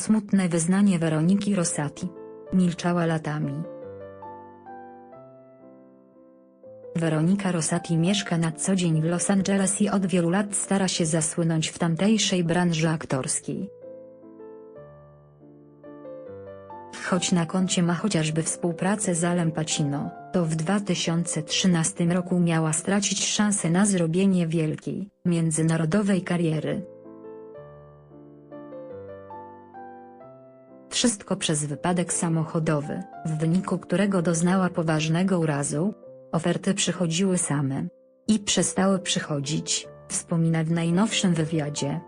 Smutne wyznanie Weroniki Rosati. Milczała latami. Weronika Rosati mieszka na co dzień w Los Angeles i od wielu lat stara się zasłynąć w tamtejszej branży aktorskiej. Choć na koncie ma chociażby współpracę z Alem Pacino, to w 2013 roku miała stracić szansę na zrobienie wielkiej, międzynarodowej kariery. Wszystko przez wypadek samochodowy, w wyniku którego doznała poważnego urazu. Oferty przychodziły same. I przestały przychodzić, wspomina w najnowszym wywiadzie.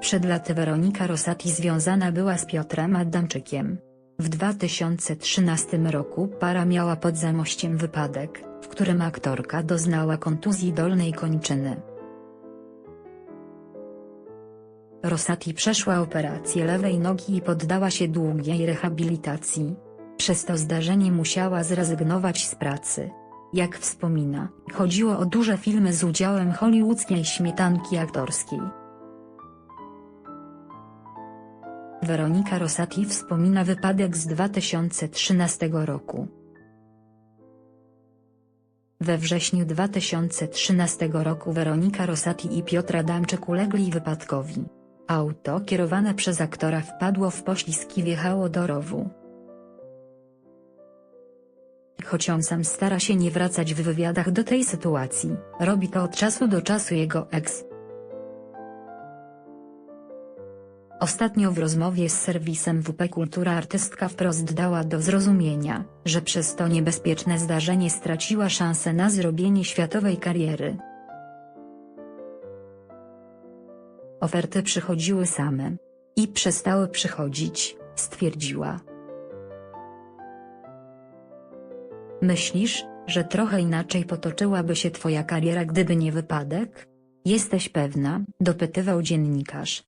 Przed laty Weronika Rosati związana była z Piotrem Adamczykiem. W 2013 roku para miała pod Zamościem wypadek, w którym aktorka doznała kontuzji dolnej kończyny. Rosati przeszła operację lewej nogi i poddała się długiej rehabilitacji. Przez to zdarzenie musiała zrezygnować z pracy. Jak wspomina, chodziło o duże filmy z udziałem hollywoodzkiej śmietanki aktorskiej. Weronika Rosati wspomina wypadek z 2013 roku. We wrześniu 2013 roku Weronika Rosati i Piotr Adamczyk ulegli wypadkowi. Auto kierowane przez aktora wpadło w poślizg i wjechało do rowu. Choć on sam stara się nie wracać w wywiadach do tej sytuacji, robi to od czasu do czasu jego ex. Ostatnio w rozmowie z serwisem WP Kultura artystka wprost dała do zrozumienia, że przez to niebezpieczne zdarzenie straciła szansę na zrobienie światowej kariery. Oferty przychodziły same. I przestały przychodzić, stwierdziła. Myślisz, że trochę inaczej potoczyłaby się twoja kariera gdyby nie wypadek? Jesteś pewna? dopytywał dziennikarz.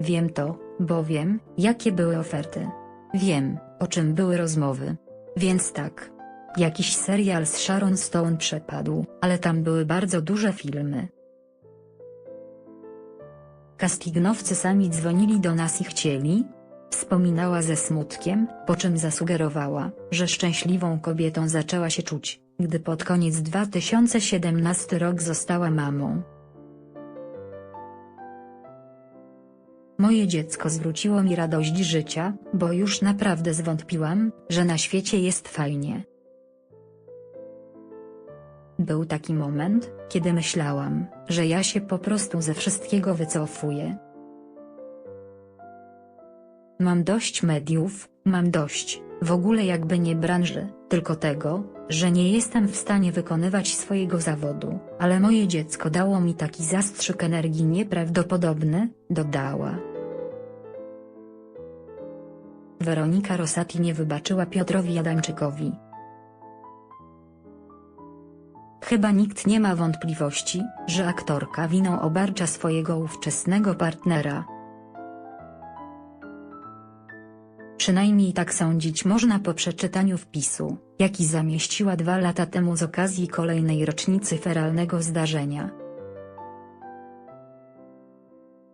Wiem to, bo wiem, jakie były oferty. Wiem, o czym były rozmowy. Więc tak. Jakiś serial z Sharon Stone przepadł, ale tam były bardzo duże filmy. Castingnowcy sami dzwonili do nas i chcieli? Wspominała ze smutkiem, po czym zasugerowała, że szczęśliwą kobietą zaczęła się czuć, gdy pod koniec 2017 rok została mamą. Moje dziecko zwróciło mi radość życia, bo już naprawdę zwątpiłam, że na świecie jest fajnie. Był taki moment, kiedy myślałam, że ja się po prostu ze wszystkiego wycofuję. Mam dość mediów, mam dość, w ogóle jakby nie branży, tylko tego, że nie jestem w stanie wykonywać swojego zawodu, ale moje dziecko dało mi taki zastrzyk energii nieprawdopodobny, dodała. Weronika Rosati nie wybaczyła Piotrowi Adamczykowi. Chyba nikt nie ma wątpliwości, że aktorka winą obarcza swojego ówczesnego partnera. Przynajmniej tak sądzić można po przeczytaniu wpisu, jaki zamieściła dwa lata temu z okazji kolejnej rocznicy feralnego zdarzenia.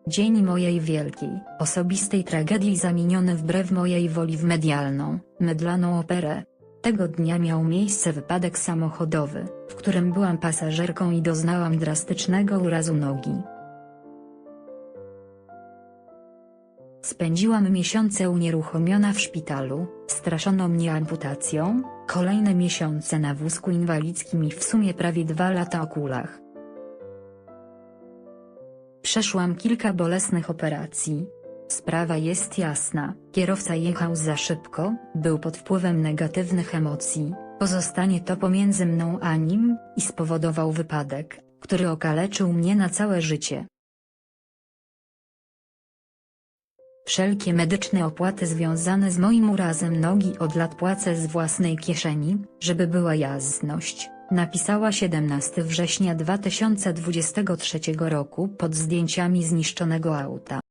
Dzień mojej wielkiej, osobistej tragedii zamieniony wbrew mojej woli w medialną, mydlaną operę. Tego dnia miał miejsce wypadek samochodowy, w którym byłam pasażerką i doznałam drastycznego urazu nogi. Spędziłam miesiące unieruchomiona w szpitalu, straszono mnie amputacją, kolejne miesiące na wózku inwalidzkim i w sumie prawie dwa lata o kulach. Przeszłam kilka bolesnych operacji. Sprawa jest jasna, kierowca jechał za szybko, był pod wpływem negatywnych emocji, pozostanie to pomiędzy mną a nim, i spowodował wypadek, który okaleczył mnie na całe życie. Wszelkie medyczne opłaty związane z moim urazem nogi od lat płacę z własnej kieszeni, żeby była jasność. Napisała 17 września 2023 roku pod zdjęciami zniszczonego auta.